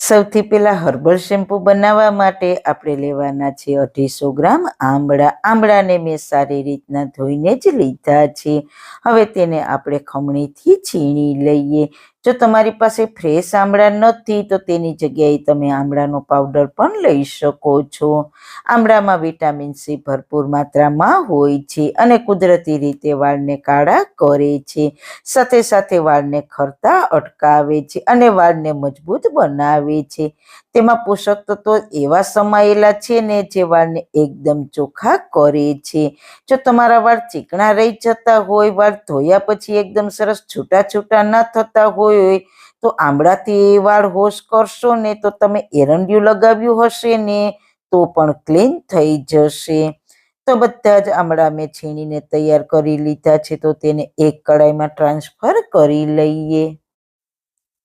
સૌથી પહેલા herbal shampoo બનાવવા માટે આપણે લેવાના છે અઢીસો ગ્રામ આંબળા. આંબળાને મેં સારી રીતના ધોઈને જ લીધા છે. હવે તેને આપણે ખમણીથી છીણી લઈએ. જો તમારી પાસે ફ્રેશ આમળા નથી, તો તેની જગ્યાએ તમે આમળાનો પાવડર પણ લઈ શકો છો. આમળામાં વિટામિન સી ભરપૂર માત્રામાં હોય છે અને કુદરતી રીતે વાળને કાળા કરે છે. સાથે સાથે વાળને ખરતા અટકાવે છે અને વાળને મજબૂત બનાવે છે. તેમાં પોષક તત્વો એવા સમાયેલા છે ને જે વાળને એકદમ ચોખ્ખા કરે છે. જો તમારા વાળ ચીકણા રહી જતા હોય, વાળ ધોયા પછી એકદમ સરસ છૂટા છૂટા ન થતા હોય તો આંબળાથી વાળ હોશ કરશો ને તો તમે એરંડિયું લગાવ્યું હશે ને તો પણ ક્લીન થઈ જશે. તો બધા જ આંબળા મેં છીણીને તૈયાર કરી લીધા છે, તો તેને એક કડાઈમાં ટ્રાન્સફર કરી લઈએ.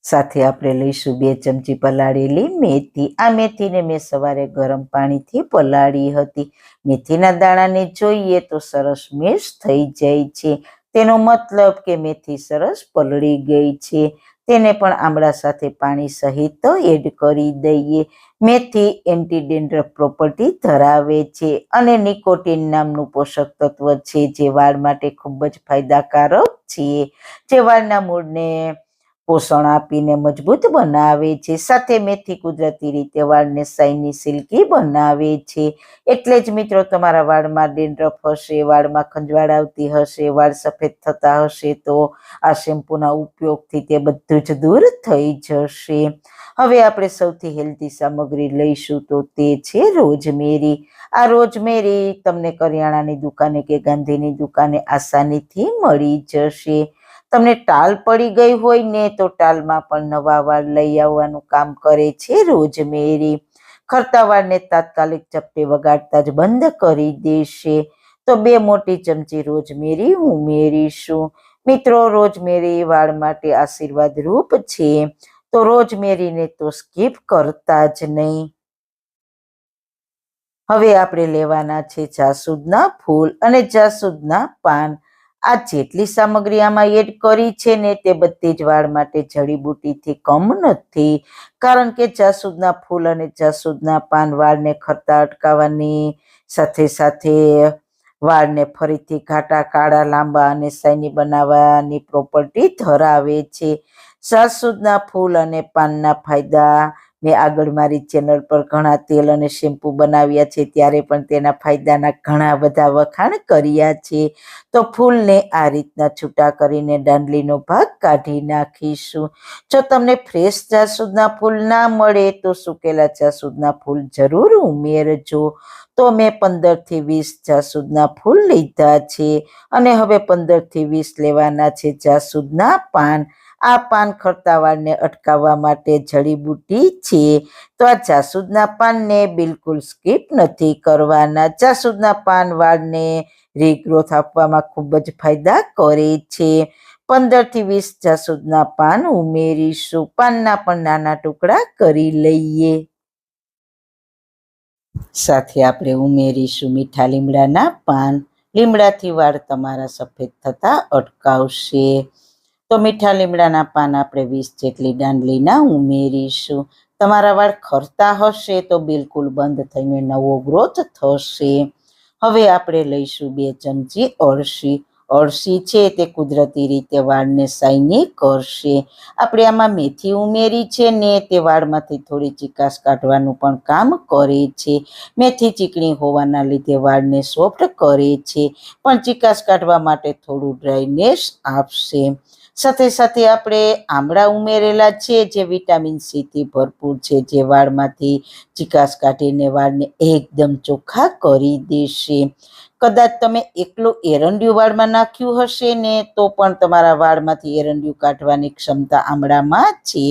સાથે આપણે લઈશું બે ચમચી પલાળેલી મેથી. આ મેથીને મેં સવારે ગરમ પાણીથી પલાળી હતી. મેથીના દાણાને જોઈએ તો સરસ મિક્સ થઈ જાય છે. તેનો મતલબ કે મેથી સરસ પલળી ગઈ છે. તેને પણ આમળા સાથે પાણી સહિત એડ કરી દઈએ. મેથી એન્ટી પ્રોપર્ટી ધરાવે છે અને નિકોટિન નામનું પોષક તત્વ છે જે વાળ માટે ખૂબ જ ફાયદાકારક છે. જે વાળના મૂળને પોષણ આપીને મજબૂત બનાવે છે. સાથે મેથી કુદરતી રીતે વાળને સાઈની સિલ્કી બનાવે છે. એટલે જ મિત્રો તમારા વાળમાં ડેન્ડ્રફ હશે, વાળમાં ખંજવાળ આવતી હશે, વાળ સફેદ થતા હશે તો આ શેમ્પૂના ઉપયોગથી તે બધું જ દૂર થઈ જશે. હવે આપણે સૌથી હેલ્ધી સામગ્રી લઈશું તો તે છે રોજમેરી. આ રોજમેરી તમને કરિયાણાની દુકાને કે ગાંધીની દુકાને આસાનીથી મળી જશે. તમને ટાલ પડી ગઈ હોય ને તો ટાલમાં પણ નવા વાળ લઈ આવવાનું કામ કરે છે રોજમેરી. ખરતા વાળને તાત્કાલિક ચપટી વગાડતા જ બંધ કરી દેશે. તો બે મોટી ચમચી રોજમેરી ઉમેરીશું. મિત્રો, રોજમેરી વાળ માટે આશીર્વાદ રૂપ છે. તો રોજમેરીને તો સ્કીપ કરતા જ નહીં. હવે આપણે લેવાના છે જાસૂદના ફૂલ અને જાસૂદના પાન. આ જેટલી સામગ્રી આમાં એડ કરી છે ને તે બધી જ વાળ માટે જડીબુટીથી કમ નથી. કારણ કે જાસૂદના ફૂલ અને જાસૂદના પાન વાળને ખરતા અટકાવવાની, સાથે સાથે વાળને ફરીથી ઘાટા, કાળા, લાંબા અને સૈની બનાવવાની પ્રોપર્ટી ધરાવે છે. સાસુદના ફૂલ અને પાનના ફાયદા મેં આગળ મારી ચેનલ પર ઘણા તેલ અને શેમ્પૂ બનાવ્યા છે, ત્યારે પણ તેના ફાયદાના ઘણા બધા વખાણ કર્યા છે. તો ફૂલને આ રીતના છૂટા કરીને દાંડલીનો ભાગ કાઢી નાખીશું. જો તમને ફ્રેશ જાસૂદના ફૂલ ના મળે તો સુકેલા જાસૂદના ફૂલ જરૂર ઉમેરજો. તો મેં પંદરથી વીસ જાસૂદના ફૂલ લીધા છે અને હવે પંદરથી વીસ લેવાના છે જાસૂદના પાન. આ પાન ખરતા વાળને અટકાવવા માટે જડીબુટી છે. તો આ જાસૂદના પાનને બિલકુલ સ્કીપ નથી કરવાના. જાસૂદના પાન વાળને રીગ્રોથ આપવામાં ખૂબ જ ફાયદા કરે છે. પંદરથી વીસ જાસૂદના પાન ઉમેરીશું. પાનના પણ નાના ટુકડા કરી લઈએ. સાથે આપણે ઉમેરીશું મીઠા લીમડાના પાન. લીમડાથી વાળ તમારા સફેદ થતા અટકાવશે. તો મીઠા લીમડાના પાન આપણે વીસ જેટલી દાંડલીના ઉમેરીશું. તમારા વાળ ખરતા હશે તો બિલકુલ બંધ થઈને નવો ગ્રોથ થશે. હવે આપણે લઈશું બે ચમચી અળસી. અળસી છે તે કુદરતી રીતે વાળને સાઈની કરશે. આપણે આમાં મેથી ઉમેરી છે ને તે વાળમાંથી થોડી ચિકાસ કાઢવાનું પણ કામ કરે છે. મેથી ચીકણી હોવાના લીધે વાળને સોફ્ટ કરે છે, પણ ચિકાસ કાઢવા માટે થોડું ડ્રાયનેસ આપશે. સાથે સાથે આપણે આમળા ઉમેરેલા છે, જે વિટામિન સીથી ભરપૂર છે, જે વાળમાંથી ચિકાસ કાઢીને વાળને એકદમ ચોખ્ખા કરી દેશે. કદાચ તમે એકલું એરંડિયું વાળમાં નાખ્યું હશે ને, તો પણ તમારા વાળમાંથી એરંડિયું કાઢવાની ક્ષમતા આમળામાં છે.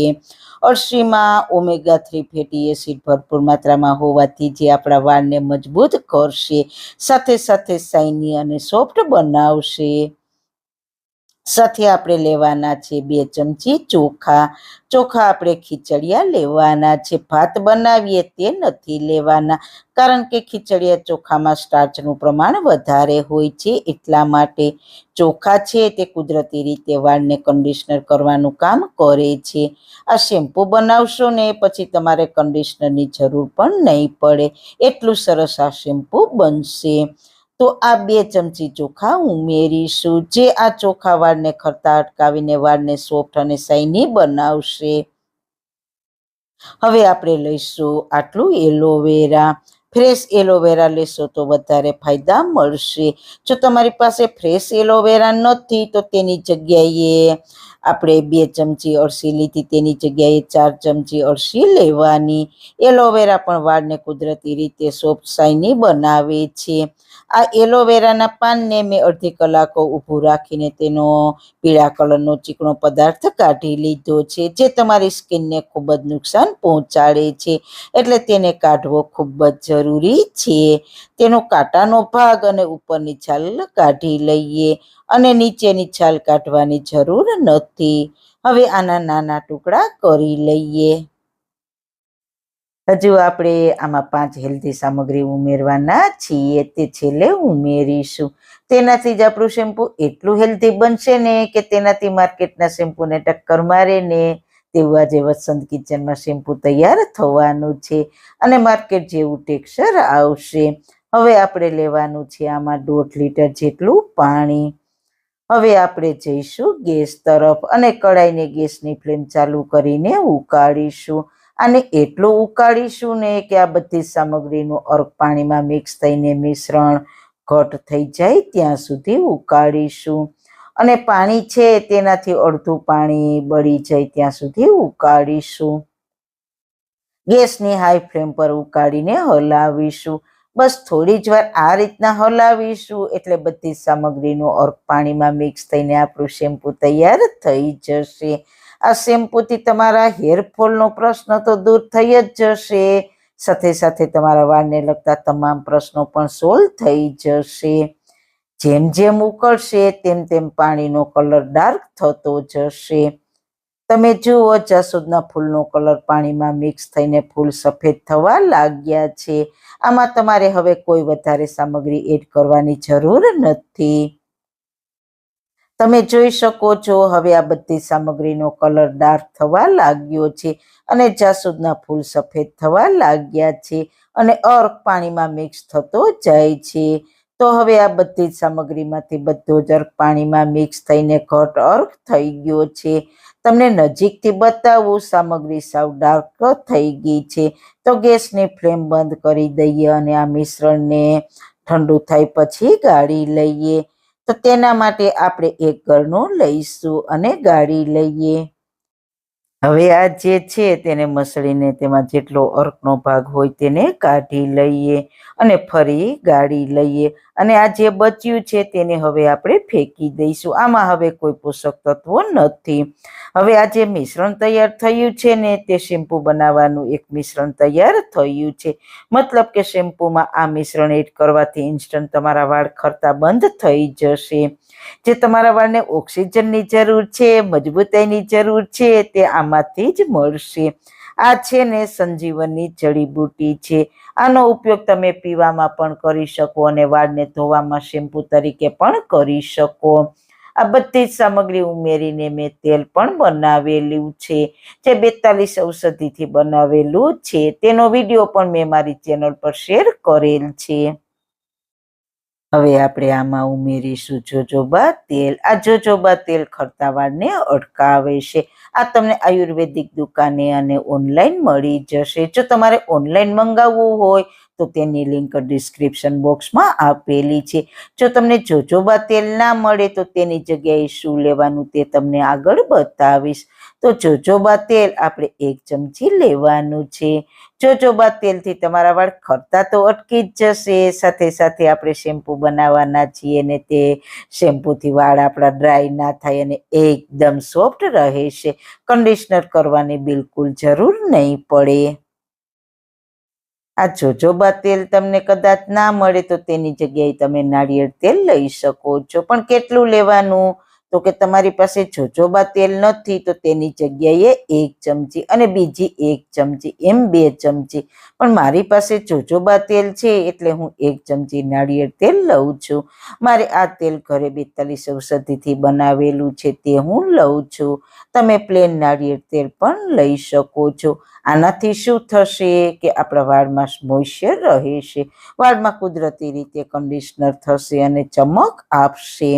અળસીમાં ઓમેગા થ્રી ફેટી એસિડ ભરપૂર માત્રામાં હોવાથી જે આપણા વાળને મજબૂત કરશે, સાથે સાથે સાઇની અને સોફ્ટ બનાવશે. સાથે આપણે લેવાના છે બે ચમચી ચોખા. ચોખા આપણે ખીચડિયા લેવાના છે. ભાત બનાવીએ તે નથી લેવાના, કારણ કે ખીચડિયા ચોખામાં સ્ટાર્ચનું પ્રમાણ વધારે હોય છે. એટલા માટે ચોખા છે તે કુદરતી રીતે વાળને કન્ડિશનર કરવાનું કામ કરે છે. આ શેમ્પૂ બનાવશો ને પછી તમારે કન્ડિશનરની જરૂર પણ નહીં પડે. એટલું સરસ આ શેમ્પૂ બનશે. તો આ બે ચમચી ચોખા ઉમેરીશું. જે આ ચોખા વાળને ખરતા અટકાવીને વાળને સોફ્ટ અને શાઇની બનાવશે. હવે આપણે લઈશું આટલું એલોવેરા. ફ્રેશ એલોવેરા લેશો તો વધારે ફાયદા મળશે. જો તમારી પાસે ફ્રેશ એલોવેરા નથી તો તેની જગ્યાએ આપણે બે ચમચી અળસી લીધી, તેની જગ્યાએ ચાર ચમચી અળસી લેવાની. એલોવેરા પણ વાળને કુદરતી રીતે સોફ્ટ શાઇની બનાવે છે. આ એલોવેરાના પાનને મેં અડધી કલાકો ઊભું રાખીને તેનો પીળા કલરનો ચીકણો પદાર્થ કાઢી લીધો છે, જે તમારી સ્કિનને ખૂબ જ નુકસાન પહોંચાડે છે. એટલે તેને કાઢવો ખૂબ જ જરૂરી છે. તેનો કાંટાનો ભાગ અને ઉપરની છાલ કાઢી લઈએ અને નીચેની છાલ કાઢવાની જરૂર નથી. હવે આના નાના ટુકડા કરી લઈએ. હજુ આપણે આમાં પાંચ હેલ્ધી સામગ્રી ઉમેરવાના છીએ. તે છેલ્લે ઉમેરીશું. તેનાથી જ આપણું શેમ્પુ એટલું હેલ્ધી બનશે ને કે તેનાથી માર્કેટના શેમ્પૂને ટક્કર મારે ને તેવું આજે વસંત કિચનમાં શેમ્પુ તૈયાર થવાનું છે અને માર્કેટ જેવું ટેક્સચર આવશે. હવે આપણે લેવાનું છે આમાં દોઢ લીટર જેટલું પાણી. હવે આપણે જઈશું ગેસ તરફ અને કડાઈને ગેસની ફ્લેમ ચાલુ કરીને ઉકાળીશું. અને એટલું ઉકાળીશું ને કે આ બધી સામગ્રીનું અર્ક પાણીમાં મિક્સ થઈને મિશ્રણ ઘટ થઈ જાય ત્યાં સુધી ઉકાળીશું. અને પાણી છે તેનાથી અડધું પાણી બળી જાય ત્યાં સુધી ઉકાળીશું. ગેસની હાઈ ફ્લેમ પર ઉકાળીને હલાવીશું. બસ થોડી જ વાર આ રીતના હલાવીશું. એટલે બધી સામગ્રીનું અર્ક પાણીમાં મિક્સ થઈને આપણું શેમ્પૂ તૈયાર થઈ જશે. આ શેમ્પૂથી તમારા હેરફોલનો પ્રશ્ન તો દૂર થઈ જ જશે. સાથે સાથે તમારા વાળને લગતા તમામ પ્રશ્નો પણ સોલ્વ થઈ જશે. જેમ જેમ ઉકળશે, તેમ તેમ પાણીનો કલર ડાર્ક થતો જશે. તમે જુઓ જાસૂદના ફૂલનો કલર પાણીમાં મિક્સ થઈને ફૂલ સફેદ થવા લાગ્યા છે. આમાં તમારે હવે કોઈ વધારે સામગ્રી એડ કરવાની જરૂર નથી. તમે જોઈ શકો છો, હવે આ બધી સામગ્રીનો કલર ડાર્ક થવા લાગ્યો છે અને જાસૂદના ફૂલ સફેદ થવા લાગ્યા છે અને અર્ક પાણીમાં મિક્સ થતો જાય છે. તો હવે આ બધી સામગ્રીમાંથી બધો જ અર્ક પાણીમાં મિક્સ થઈને ઘટ અર્ક થઈ ગયો છે. તમને નજીકથી બતાવું, સામગ્રી સાવ ડાર્ક થઈ ગઈ છે. તો ગેસની ફ્લેમ બંધ કરી દઈએ અને આ મિશ્રણને ઠંડુ થાય પછી ગાળી લઈએ. તો તેના માટે આપણે એક ગળનું લઈશું અને ગાળી લઈએ. હવે આ જે છે તેને મસળીને તેમાં જેટલો અર્કનો ભાગ હોય તેને કાઢી લઈએ અને ફરી ગાળી લઈએ. અને આ જે બચ્યું છે તેને હવે આપણે ફેંકી દઈશું. આમાં હવે કોઈ પોષક તત્વો નથી. હવે આ જે મિશ્રણ તૈયાર થયું છે ને તે શેમ્પુ બનાવવાનું એક મિશ્રણ તૈયાર થયું છે. મતલબ કે શેમ્પૂમાં આ મિશ્રણ એડ કરવાથી ઇન્સ્ટન્ટ તમારા વાળ ખરતા બંધ થઈ જશે. જે તમારા વાળને ઓક્સિજનની જરૂર છે, મજબૂતાઈની જરૂર છે, તે આમાંથી જ મળશે. આ છે ને સંજીવનની જડીબુટી છે. આનો ઉપયોગ તમે પીવામાં પણ કરી શકો અને વાળને ધોવામાં શેમ્પુ તરીકે પણ કરી શકો. આ બધી જ સામગ્રી ઉમેરીને મેં તેલ પણ બનાવેલું છે. જે બેતાલીસ ઔષધિથી બનાવેલું છે. તેનો વીડિયો પણ મેં મારી ચેનલ પર શેર કરેલ છે. હવે આપણે આમાં ઉમેરીશું જોજોબા તેલ. આ જોજોબા તેલ ખરતાવાળને અટકાવે છે. આ તમને આયુર્વેદિક દુકાને અને ઓનલાઈન મળી જશે. જો તમારે ઓનલાઈન મંગાવવું હોય, તો તેની લિંક ડિસ્ક્રિપ્શન બોક્સમાં આપેલી છે. જો તમને જોજોબા તેલ ના મળે, તો તેની જગ્યાએ શું લેવાનું તે તમને આગળ બતાવીશ. તો જોજોબા તેલ આપણે એક ચમચી લેવાનું છે. જોજોબા તેલથી તમારા વાળ ખરતા તો અટકી જ જશે. સાથે સાથે આપણે શેમ્પૂ બનાવવાના છીએ ને તે શેમ્પૂથી વાળ આપણા ડ્રાય ના થાય અને એકદમ સોફ્ટ રહે છે. કન્ડિશનર કરવાની બિલકુલ જરૂર નહીં પડે. આ જોજોબા તેલ તમને કદાચ ના મળે તો તેની જગ્યાએ તમે નાળિયેર તેલ લઈ શકો છો. પણ કેટલું લેવાનું? તો કે તમારી પાસે જોજોબા તેલ નથી, તો તેની જગ્યાએ એક ચમચી અને બીજી એક ચમચી, એમ બે ચમચી. પણ મારી પાસે જોજોબા તેલ છે, એટલે હું એક ચમચી નાળિયેર તેલ લઉં છું. મારે આ તેલ ઘરે બેતાલીસ ઔષધિથી બનાવેલું છે, તે હું લઉં છું. તમે પ્લેન નાળિયેર તેલ પણ લઈ શકો છો. આનાથી શું થશે કે આપણા વાળમાં મોઇશ્ચર રહેશે. વાળમાં કુદરતી રીતે કન્ડિશનર થશે અને ચમક આપશે.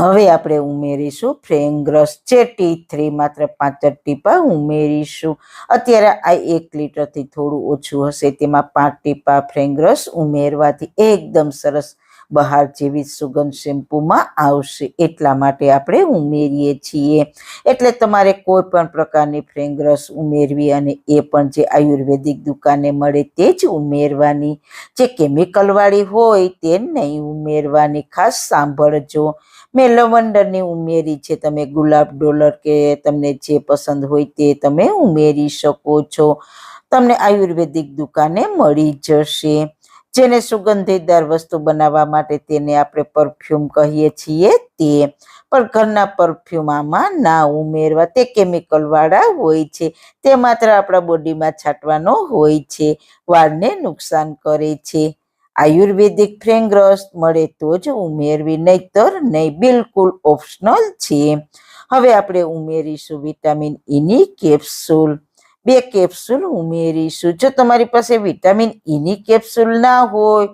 હવે આપણે ઉમેરીશું ફ્રેંગ્રસ છે ટી થ્રી માત્ર પાંચ જ ટીપા ઉમેરીશું. અત્યારે આ એક લીટરથી થોડું ઓછું હશે. તેમાં પાંચ ટીપા ફ્રેંગ્રસ ઉમેરવાથી એકદમ સરસ બહાર જેવી સુગંધ શેમ્પૂમાં આવશે. એટલા માટે આપણે ઉમેરીએ છીએ. એટલે તમારે કોઈ પણ પ્રકારની ફ્રેંગ્રસ ઉમેરવી અને એ પણ જે આયુર્વેદિક દુકાને મળે તે જ ઉમેરવાની. જે કેમિકલવાળી હોય તે નહીં ઉમેરવાની. ખાસ સાંભળજો. મેં લવંડરની ઉમેરી છે. તમે ગુલાબ ડોલર કે તમને જે પસંદ હોય તે તમે ઉમેરી શકો છો. તમને આયુર્વેદિક દુકાને મળી જશે. જેને સુગંધીદાર વસ્તુ બનાવવા માટે તેને આપણે પરફ્યુમ કહીએ છીએ તે. પણ ઘરના પરફ્યુમ આમાં ના ઉમેરવા. તે કેમિકલ વાળા હોય છે. તે માત્ર આપણા બોડીમાં છાંટવાનો હોય છે. વાળને નુકસાન કરે છે. આયુર્વેદિક ફ્રેંગ્રસ મળે તો જ ઉમેરવી, નહીતર નહીં. બિલકુલ ઓપ્શનલ છે. હવે આપણે ઉમેરીશું વિટામિન ઈની કેપ્સ્યુલ બે કેપ્સ્યુલ ઉમેરીશું. જો તમારી પાસે વિટામિન ઈની કેપ્સ્યુલ ના હોય,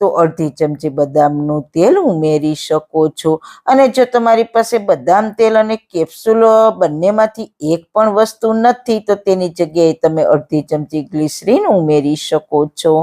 તો અડધી ચમચી બદામનું તેલ ઉમેરી શકો છો. અને જો તમારી પાસે બદામ તેલ અને કેપ્સ્યુલ બંનેમાંથી એક પણ વસ્તુ નથી, તો તેની જગ્યાએ તમે અડધી ચમચી ગ્લિસરીન ઉમેરી શકો છો.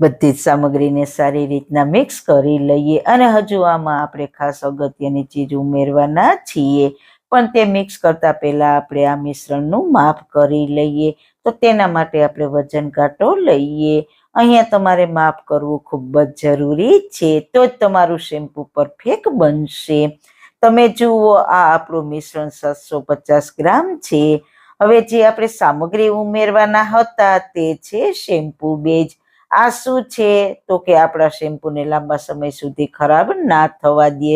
બધી જ સામગ્રીને સારી રીતના મિક્સ કરી લઈએ. અને હજુ આમાં આપણે ખાસ અગત્યની ચીજ ઉમેરવાના છીએ. પણ તે મિક્સ કરતા પહેલા આપણે આ મિશ્રણનું માપ કરી લઈએ. તો તેના માટે આપણે વજન કાંટો લઈએ. અહીંયા તમારે માપ કરવું ખૂબ જ જરૂરી છે. તો જ તમારું શેમ્પૂ પરફેક્ટ બનશે. તમે જુઓ, આ આપણું મિશ્રણ સાતસો પચાસ ગ્રામ છે. હવે જે આપણે સામગ્રી ઉમેરવાના હતા તે છે શેમ્પૂ બેજ આ શું છે? તો કે આપણા શેમ્પૂને લાંબા સમય સુધી ખરાબ ના થવા દે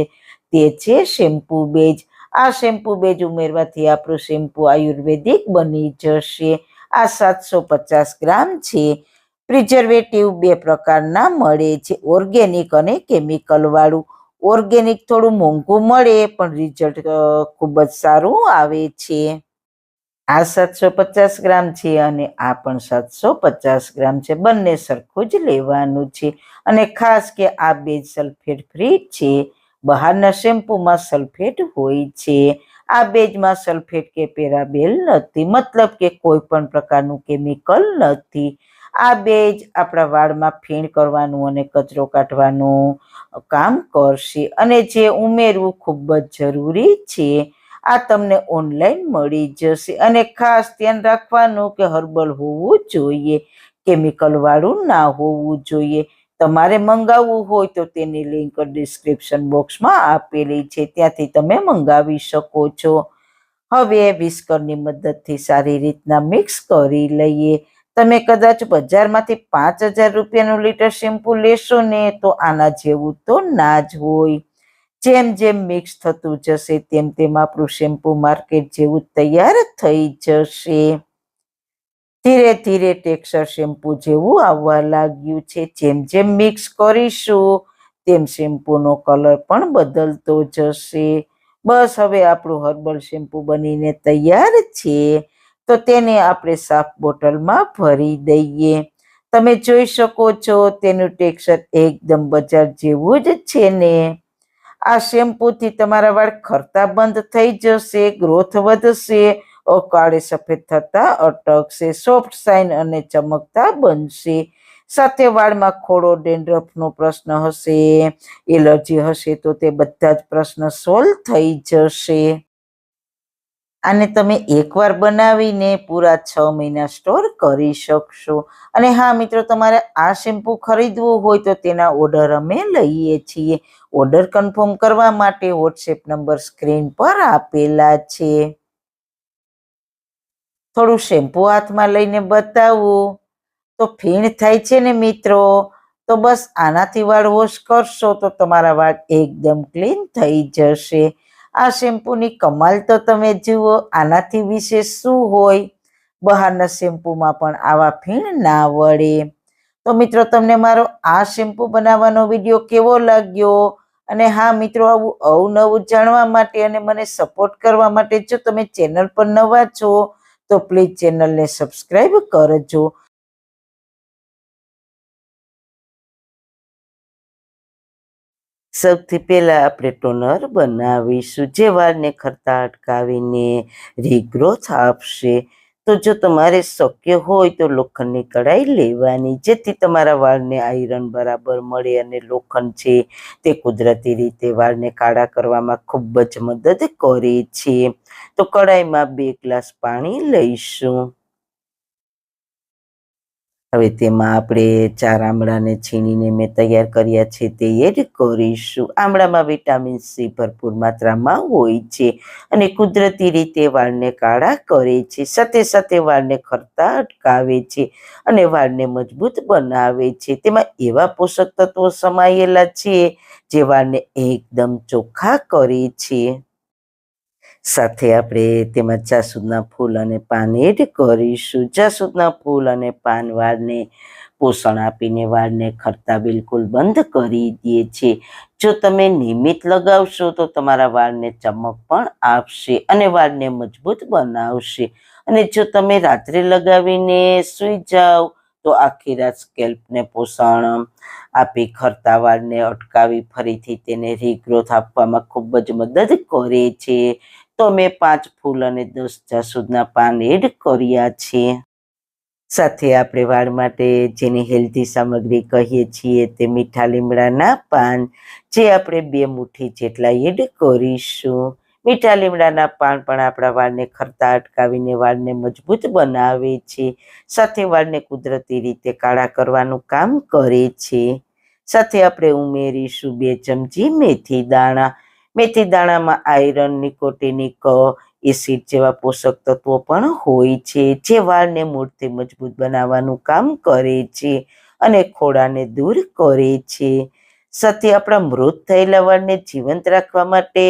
તે છે શેમ્પૂ બેજ આ શેમ્પૂ બેજ ઉમેરવાથી આપણું શેમ્પૂ આયુર્વેદિક બની જશે. આ સાતસો પચાસ ગ્રામ છે. પ્રિઝર્વેટિવ બે પ્રકારના મળે છે. ઓર્ગેનિક અને કેમિકલવાળું ઓર્ગેનિક થોડું મોંઘું મળે, પણ રિઝલ્ટ ખૂબ જ સારું આવે છે. આ સાતસો પચાસ ગ્રામ છે અને આ પણ સાતસો પચાસ ગ્રામ છે. બંને સરખું જ લેવાનું છે. અને ખાસ કે આ બે સલ્ફેટ ફ્રી છે. બહારના શેમ્પૂમાં સલ્ફેટ હોય છે. આ બેજમાં સલ્ફેટ કે પેરાબેલ નથી, મતલબ કે કોઈ પણ પ્રકારનું કેમિકલ નથી. આ બેજ આપણા વાળમાં ફીણ કરવાનું અને કચરો કાઢવાનું કામ કરશે અને જે ઉમેરવું ખૂબ જ જરૂરી છે. આ તમને ઓનલાઈન મળી જશે અને ખાસ ધ્યાન રાખવાનું કે હર્બલ હોવું જોઈએ કેમિકલવાળું ના હોવું જોઈએ. તમારે મંગાવવું હોય તો તેની લિંક ડિસ્ક્રિપ્શન બોક્સમાં આપેલી છે. ત્યાંથી તમે મંગાવી શકો છો. હવે વિસ્કરની મદદથી સારી રીતના મિક્સ કરી લઈએ. તમે કદાચ બજારમાંથી પાંચ હજાર રૂપિયાનું લીટર શેમ્પુ લેશો ને તો આના જેવું તો ના જ હોય. જેમ જેમ મિક્સ થતું જશે તેમ તેમ આપણું શેમ્પુ માર્કેટ જેવું તૈયાર થઈ જશે. ધીરે ધીરે ટેક્સચર શેમ્પુ જેવું આવવા લાગ્યું છે. જેમ જેમ મિક્સ કરીશું, તેમ શેમ્પૂનો કલર પણ બદલતો જશે. બસ હવે આપણું હર્બલ શેમ્પુ બનીને તૈયાર છે. તો તેને આપણે સાફ બોટલમાં ભરી દઈએ. તમે જોઈ શકો છો તેનું ટેક્સચર એકદમ બજાર જેવું જ છે ને. આ શેમ્પૂથી તમારા વાળ ખરતા બંધ થઈ જશે, ગ્રોથ વધશે. અકાળે સફેદ થતા અટકશે સોફ્ટ સાઇન અને ચમકતા બનશે. સાથે વાળમાં ખોડો ડેન્ડ્રફનો પ્રશ્ન હશે. એલર્જી હશે તો તે બધા જ પ્રશ્ન સોલ્વ થઈ જશે. આને તમે એકવાર બનાવીને પૂરા છ મહિના સ્ટોર કરી શકશો. અને હા, મિત્રો, તમારે આ શેમ્પૂ ખરીદવું હોય તો તેના ઓર્ડર અમે લઈએ છીએ. ઓર્ડર કન્ફર્મ કરવા માટે વોટ્સએપ નંબર સ્ક્રીન પર આપેલા છે. થોડું શેમ્પુ હાથમાં લઈને બતાવું. તો ફીણ થાય છે ને મિત્રો, તો બસ આનાથી વાળ વોશ કરશો તો તમારા વાળ એકદમ ક્લીન થઈ જશે. આ શેમ્પૂની કમાલ તો તમે જુઓ, આનાથી વિશેષ શું હોય? બહારના શેમ્પૂમાં પણ આવા ફીણ ના વળે. તો મિત્રો, તમને મારો આ શેમ્પૂ બનાવવાનો વીડિયો કેવો લાગ્યો? અને હા, મિત્રો, આવું અવનવું જાણવા માટે અને મને સપોર્ટ કરવા માટે જો તમે ચેનલ પર નવા છો તો પ્લીઝ ચેનલને સબસ્ક્રાઈબ કરજો. સૌથી પહેલાં આપણે ટોનર બનાવીશું. જે વાળને ખરતા અટકાવીને રીગ્રોથ આપશે. તો જો તમારે શક્ય હોય તો લોખંડની કઢાઈ લેવાની. જેથી તમારા વાળને આયરન બરાબર મળે અને લોખંડ છે તે કુદરતી રીતે વાળને કાળા કરવામાં ખૂબ જ મદદ કરે છે. તો કડાઈમાં બે ગ્લાસ પાણી લઈશું. હવે તેમાં આપણે ચાર આમળાને છીણીને મેં તૈયાર કર્યા છે તે એડ કરીશું. આમળામાં વિટામિન સી ભરપૂર માત્રામાં હોય છે અને કુદરતી રીતે વાળને કાળા કરે છે. સાથે સાથે વાળને ખરતા અટકાવે છે અને વાળને મજબૂત બનાવે છે. તેમાં એવા પોષક તત્વો સમાયેલા છે જે વાળને એકદમ ચોખ્ખા કરે છે. સાથે આપણે તેમાં જાસૂદના ફૂલ અને પાન એડ કરીશું. જાસૂદના ફૂલ અને પાન વાળને પોષણ આપીને વાળને ખરતા બિલકુલ બંધ કરી દે છે. જો તમે નિયમિત લગાવશો તો તમારા વાળને ચમક પણ આપશે અને વાળને મજબૂત બનાવશે. અને જો તમે રાત્રે લગાવીને સૂઈ જાઓ તો આખી રાત સ્કેલ્પને પોષણ આપી ખરતા વાળને અટકાવી ફરીથી તેને રીગ્રોથ આપવામાં ખૂબ જ મદદ કરે છે. તો મેં પાંચ ફૂલ અને દસ જાસૂદના પાન એડ કર્યા છે. સાથે આપણે વાળ માટે જેની હેલ્ધી સામગ્રી કહીએ છીએ તે મીઠા લીમડાના પાન, જે આપણે બે મુઠ્ઠી જેટલા એડ કરીશું. મીઠા લીમડાના પાન પણ આપણા વાળને ખરતા અટકાવીને વાળને મજબૂત બનાવે છે. સાથે વાળને કુદરતી રીતે કાળા કરવાનું કામ કરે છે. સાથે આપણે ઉમેરીશું બે ચમચી મેથી દાણા. મેથી દાણામાં આયરન નિકોટિનિક એસિડ જેવા પોષક તત્વો પણ હોય છે, જે વાળને મૂળથી મજબૂત બનાવવાનું કામ કરે છે અને ખોડાને દૂર કરે છે. સાથે આપણા મૃત થયેલા વાળને જીવંત રાખવા માટે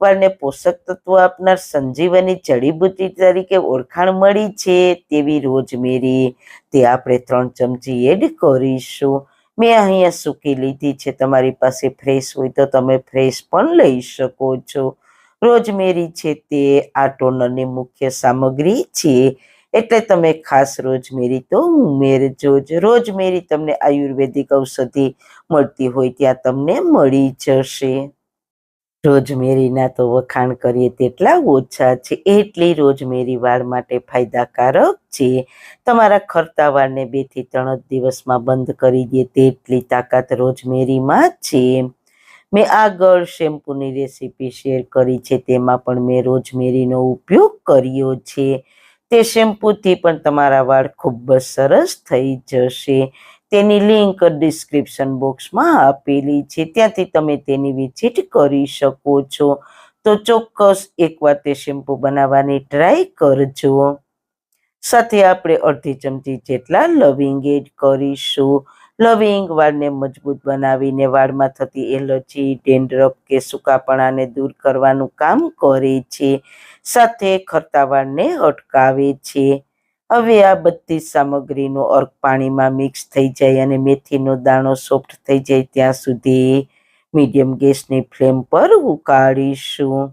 વાળને પોષક તત્વો આપનાર સંજીવની જડીબુટી તરીકે ઓળખાણ મળી છે, તેવી રોજમેરી તે આપણે ત્રણ ચમચી એડ કરીશું. મેં અહીંયા સૂકી લીધી છે, તમારી પાસે ફ્રેશ હોય તો તમે ફ્રેશ પણ લઈ શકો છો. રોજમેરી છે તે આ ટોનરની મુખ્ય સામગ્રી છે. એટલે તમે ખાસ રોજમેરી તો ઉમેરજો જ. રોજમેરી તમને આયુર્વેદિક ઔષધિ મળતી હોય ત્યાં તમને મળી જશે. રોજમેરીના તો વખાણ કરીએ તેટલા ઓછા છે, એટલી રોજમેરી વાળ માટે ફાયદાકારક છે. તમારા ખરતા વાળને બેથી ત્રણ જ દિવસમાં બંધ કરી દે તેટલી તાકાત રોજમેરીમાં છે. મેં આગળ શેમ્પૂની રેસીપી શેર કરી છે, તેમાં પણ મેં રોજમેરીનો ઉપયોગ કર્યો છે. તે શેમ્પૂથી પણ તમારા વાળ ખૂબ જ સરસ થઈ જશે. તેની લિંક ડિસ્ક્રિપ્શન બોક્સમાં આપેલી છે. ત્યાંથી તમે તેની વિઝિટ કરી શકો છો. તો ચોક્કસ એકવાર તે શેમ્પૂ બનાવવાની ટ્રાય કરજો. સાથે આપણે અડધી ચમચી જેટલા લવિંગ એડ કરીશું. લવિંગ વાળને મજબૂત બનાવીને વાળમાં થતી એલર્જી, ડેન્ડ્રફ કે સૂકાપણાને દૂર કરવાનું કામ કરે છે. સાથે ખરતા વાળને અટકાવે છે. હવે આ બધી સામગ્રીનો અર્ક પાણીમાં મિક્સ થઈ જાય અને મેથીનો દાણો સોફ્ટ થઈ જાય ત્યાં સુધી મીડિયમ ગેસની ફ્લેમ પર ઉકાળીશું.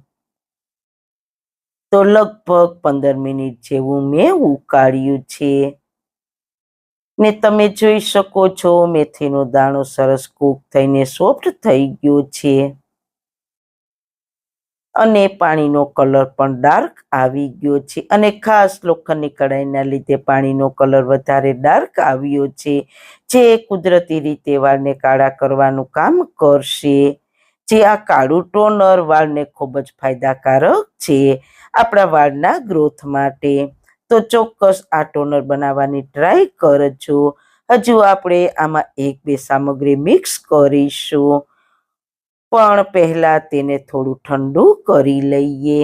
તો લગભગ પંદર મિનિટ જેવું મેં ઉકાળ્યું છે. ને તમે જોઈ શકો છો મેથીનો દાણો સરસ કૂક થઈને સોફ્ટ થઈ ગયો છે. અને પાણીનો કલર પણ ડાર્ક આવી ગયો છે. અને ખાસ લોખંડની કઢાઈના લીધે પાણીનો કલર વધારે ડાર્ક આવ્યો છે. જે કુદરતી રીતે વાળને કાળા કરવાનું કામ કરશે. જે આ કાળું ટોનર વાળને ખૂબ જ ફાયદાકારક છે આપણા વાળના ગ્રોથ માટે. તો ચોક્કસ આ ટોનર બનાવવાની ટ્રાય કરજો. હજુ આપણે આમાં એક બે સામગ્રી મિક્સ કરીશું. પણ પહેલા તેને થોડું ઠંડુ કરી લઈએ.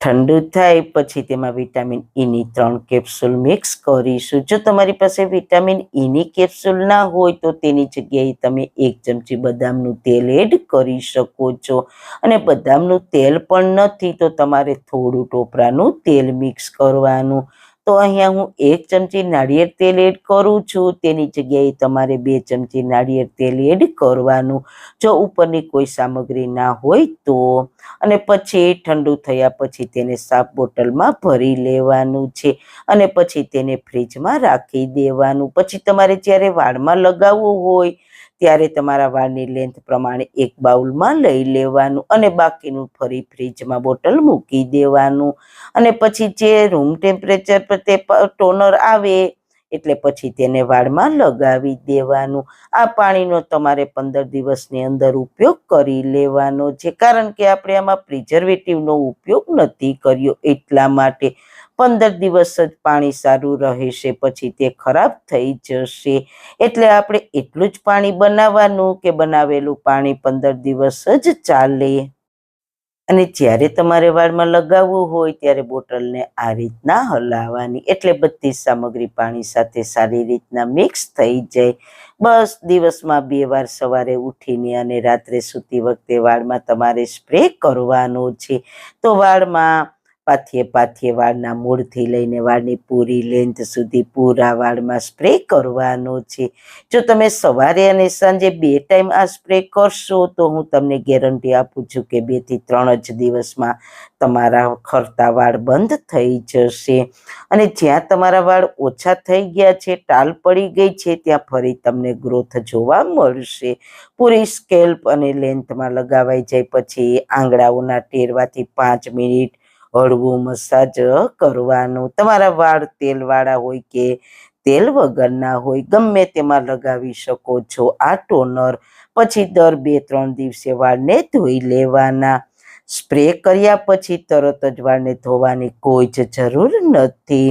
ઠંડુ થાય પછી તેમાં વિટામિન ઈની ત્રણ કેપ્સ્યુલ મિક્સ કરીશું. જો તમારી પાસે વિટામિન ઈની કેપ્સ્યુલ ના હોય તો તેની જગ્યાએ તમે એક ચમચી બદામનું તેલ એડ કરી શકો છો. અને બદામનું તેલ પણ નથી તો તમારે થોડું ટોપરાનું તેલ મિક્સ કરવાનું. તો અહીંયા હું એક ચમચી નાળિયેર તેલ એડ કરું છું. તેની જગ્યાએ તમારે બે ચમચી નાળિયેર તેલ એડ કરવાનું. જો ઉપરની કોઈ સામગ્રી ના હોય તો. અને પછી ઠંડુ થયા પછી તેને સાફ બોટલમાં ભરી લેવાનું છે. અને પછી તેને ફ્રીજમાં રાખી દેવાનું. પછી તમારે જ્યારે વાળમાં લગાવવું હોય ત્યારે તમારા વાળની લેન્થ પ્રમાણે એક બાઉલમાં લઈ લેવાનું અને બાકીનું ફરી ફ્રીજમાં બોટલ મૂકી દેવાનું. અને પછી જે રૂમ ટેમ્પરેચર પર તે ટોનર આવે, એટલે પછી તેને વાળમાં લગાવી દેવાનું. આ પાણીનો તમારે પંદર દિવસની અંદર ઉપયોગ કરી લેવાનો છે. કારણ કે આપણે આમાં પ્રિઝર્વેટિવનો ઉપયોગ નથી કર્યો એટલા માટે. પંદર દિવસ જ પાણી સારું રહેશે, પછી તે ખરાબ થઈ જશે. એટલે આપણે એટલું જ પાણી બનાવવાનું કે બનાવેલું પાણી પંદર દિવસ જ ચાલે. અને જ્યારે તમારે વાળમાં લગાવવું હોય, ત્યારે બોટલને આ રીતના હલાવવાની. એટલે બધી સામગ્રી પાણી સાથે સારી રીતના મિક્સ થઈ જાય. બસ દિવસમાં બે વાર સવારે ઉઠીને અને રાત્રે સૂતી વખતે વાળમાં તમારે સ્પ્રે કરવાનો છે. તો વાળમાં પાથીએ પાથીએ વાળના મૂળથી લઈને વાળની પૂરી લેન્થ સુધી પૂરા વાળમાં સ્પ્રે કરવાનો છે. જો તમે સવારે અને સાંજે બે ટાઈમ આ સ્પ્રે કરશો તો હું તમને ગેરંટી આપું છું કે બેથી ત્રણ જ દિવસમાં તમારા ખરતા વાળ બંધ થઈ જશે. અને જ્યાં તમારા વાળ ઓછા થઈ ગયા છે, ટાલ પડી ગઈ છે, ત્યાં ફરી તમને ગ્રોથ જોવા મળશે. પૂરી સ્કેલ્પ અને લેન્થમાં લગાવાઈ જાય પછી આંગળાઓના ટેરવાથી પાંચ મિનિટ હળવું મસાજ કરવાનું. તમારા વાળ તેલવાળા હોય કે તેલ વગરના હોય, ગમે તેમાં લગાવી શકો છો. આ ટોનર પછી દર બે ત્રણ દિવસે વાળને ધોઈ લેવાના. સ્પ્રે કર્યા પછી તરત જ વાળને ધોવાની કોઈ જ જરૂર નથી.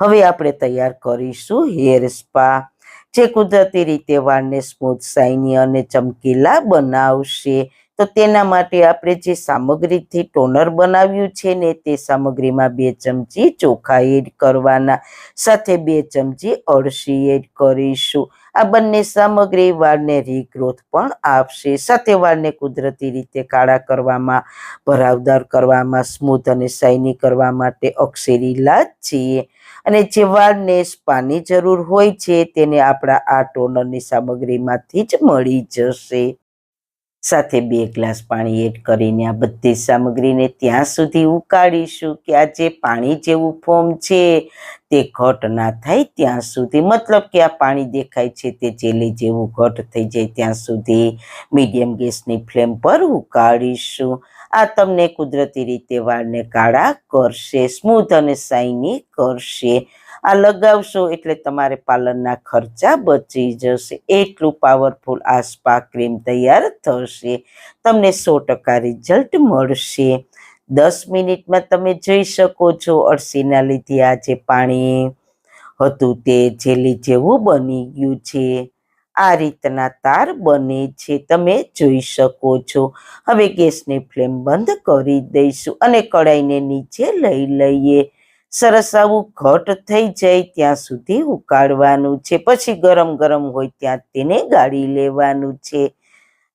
હવે આપણે તૈયાર કરીશું હેર સ્પા, જે કુદરતી રીતે વાળને સ્મૂથ, શાઇની અને ચમકીલા બનાવશે. તો તેના માટે આપણે જે સામગ્રીથી ટોનર બનાવ્યું છે ને તે સામગ્રીમાં બે ચમચી ચોખા એડ કરવાના, સાથે બે ચમચી અળસી એડ કરીશું. આ બંને સામગ્રી વાળને રીગ્રોથ પણ આપશે. સાથે વાળને કુદરતી રીતે કાળા કરવામાં, ભરાવદાર કરવામાં, સ્મૂથ અને શાઇની કરવા માટે અક્ષેરીલા છીએ અને જે વાળને સ્પાની જરૂર હોય છે તેને આપણા આ ટોનરની સામગ્રીમાંથી જ મળી જશે. સાથે બે ગ્લાસ પાણી એડ કરીને આ બધી સામગ્રીને ત્યાં સુધી ઉકાળીશું કે આ જે પાણી જેવું ફોર્મ છે તે ઘટ ના થાય ત્યાં સુધી. મતલબ કે આ પાણી દેખાય છે તે જેલી જેવું ઘટ થઈ જાય ત્યાં સુધી. મીડિયમ ગેસની ફ્લેમ પર ઉકાળીશું. આ તમને કુદરતી રીતે વાળને કાળા કરશે સ્મૂથ અને શાઇની કરશે. આ લગાવશો એટલે તમારે પાર્લરના ખર્ચા બચી જશે. એટલું પાવરફુલ આ સ્પા ક્રીમ તૈયાર થશે. તમને સો ટકા રિઝલ્ટ મળશે. દસ મિનિટમાં તમે જોઈ શકો છો અળસીના લીધે. આ જે પાણી હતું તે જેલી જેવું બની ગયું છે. આ રીતના તાર બને છે. તમે જોઈ શકો છો. હવે ગેસની ફ્લેમ બંધ કરી દઈશું અને કડાઈને નીચે લઈ લઈએ. સરસ આવું ઘટ થઈ જાય ત્યાં સુધી ઉકાળવાનું છે. પછી ગરમ ગરમ હોય ત્યાં તેને ગાળી લેવાનું છે.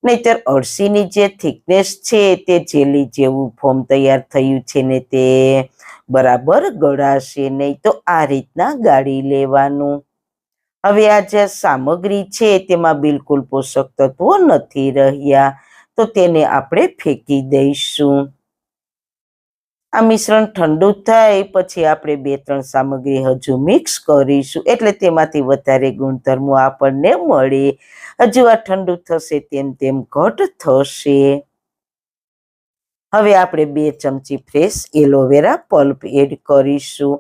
નહીતર અળસીની જે થિકનેસ છે તે જેલી જેવું ફોર્મ તૈયાર થયું છે ને તે બરાબર ગળાશે નહીં તો આ રીતના ગાળી લેવાનું. હવે આ જે સામગ્રી છે તેમાં બિલકુલ પોષક તત્વો નથી રહ્યા. તો તેને આપણે ફેંકી દઈશું. આ મિશ્રણ ઠંડુ થાય પછી આપણે બે ત્રણ સામગ્રી હજુ મિક્સ કરીશું. એટલે તેમાંથી વધારે ગુણધર્મો આપણને મળે. હજુ આ ઠંડુ થશે તેમ તેમ ઘટ થશે. હવે આપણે બે ચમચી ફ્રેશ એલોવેરા પલ્પ એડ કરીશું.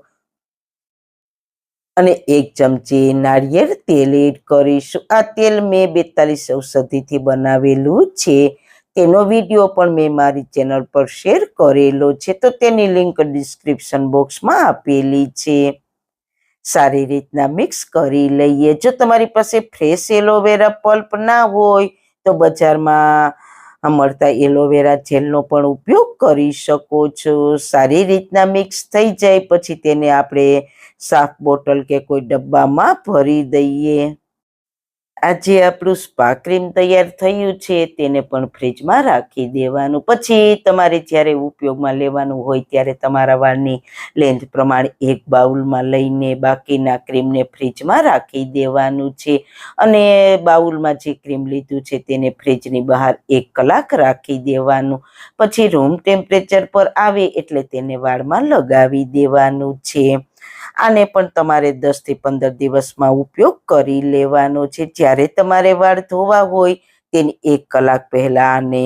અને એક ચમચી નાળિયેર તેલ એડ કરીશું. આ તેલ મેં બેતાલીસ ઔષધિથી બનાવેલું છે. તેનો વીડિયો પણ મેં મારી ચેનલ પર શેર કરેલો છે. તો તેની લિંક ડિસ્ક્રિપ્શન બોક્સમાં આપેલી છે. સારી રીતના મિક્સ કરી લઈએ. જો તમારી પાસે ફ્રેશ એલોવેરા પલ્પ ના હોય તો બજારમાં આ મળતા એલોવેરા જેલનો પણ ઉપયોગ કરી શકો છો. સારી રીતના મિક્સ થઈ જાય, પછી તેને આપણે સાફ બોટલ કે કોઈ ડબ્બામાં ભરી દઈએ. આજે આપણું સ્પા ક્રીમ તૈયાર થયું છે, તેને પણ ફ્રીજમાં રાખી દેવાનું. પછી તમારે જ્યારે ઉપયોગમાં લેવાનું હોય ત્યારે તમારા વાળની લેન્થ પ્રમાણે એક બાઉલમાં લઈને બાકીના ક્રીમને ફ્રીજમાં રાખી દેવાનું છે. અને બાઉલમાં જે ક્રીમ લીધું છે તેને ફ્રીજની બહાર એક કલાક રાખી દેવાનું. પછી રૂમ ટેમ્પરેચર પર આવે એટલે તેને વાળમાં લગાવી દેવાનું છે. આને પણ તમારે દસથી પંદર દિવસમાં ઉપયોગ કરી લેવાનો છે. જ્યારે તમારે વાળ ધોવા હોય તેની એક કલાક પહેલા ને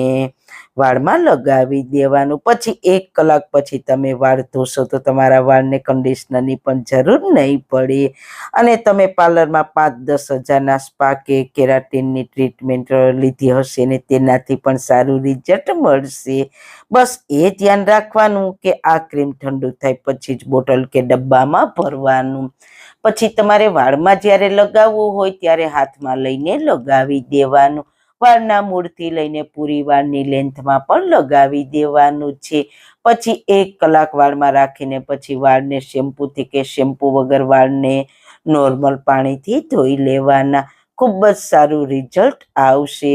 વાળમાં લગાવી દેવાનું. પછી એક કલાક પછી તમે વાળ ધોશો તો તમારા વાળને કન્ડિશનરની પણ જરૂર નહીં પડે. અને તમે પાર્લરમાં પાંચ દસ હજારના સ્પા કે કેરાટીનની ટ્રીટમેન્ટ લીધી હશે ને તેનાથી પણ સારું રિઝલ્ટ મળશે. બસ એ ધ્યાન રાખવાનું કે આ ક્રીમ ઠંડુ થાય પછી જ બોટલ કે ડબ્બામાં ભરવાનું. પછી તમારે વાળમાં જ્યારે લગાવવું હોય ત્યારે હાથમાં લઈને લગાવી દેવાનું. વાળના મૂળથી લઈને પૂરી વાળની લેન્થમાં પણ લગાવી દેવાનું છે. પછી એક કલાક વાળમાં રાખીને પછી વાળને શેમ્પૂથી કે શેમ્પૂ વગર વાળને નોર્મલ પાણીથી ધોઈ લેવાના. ખૂબ જ સારું રિઝલ્ટ આવશે.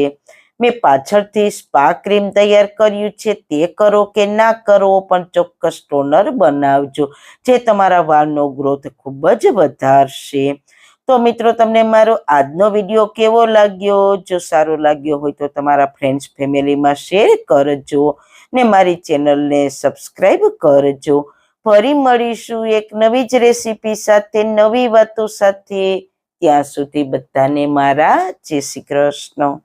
મેં પાછળથી સ્પા ક્રીમ તૈયાર કર્યું છે. તે કરો કે ના કરો પણ ચોક્કસ ટોનર બનાવજો. જે તમારા વાળનો ગ્રોથ ખૂબ જ વધારશે. તો મિત્રો, તમને મારો આજનો વીડિયો કેવો લાગ્યો? જો સારો લાગ્યો હોય તો તમારા ફ્રેન્ડ્સ ફેમિલીમાં શેર કરજો ને મારી ચેનલને સબસ્ક્રાઈબ કરજો. ફરી મળીશું એક નવી જ રેસીપી સાથે, નવી વાતો સાથે. ત્યાં સુધી બધાને મારા જય શ્રી કૃષ્ણ.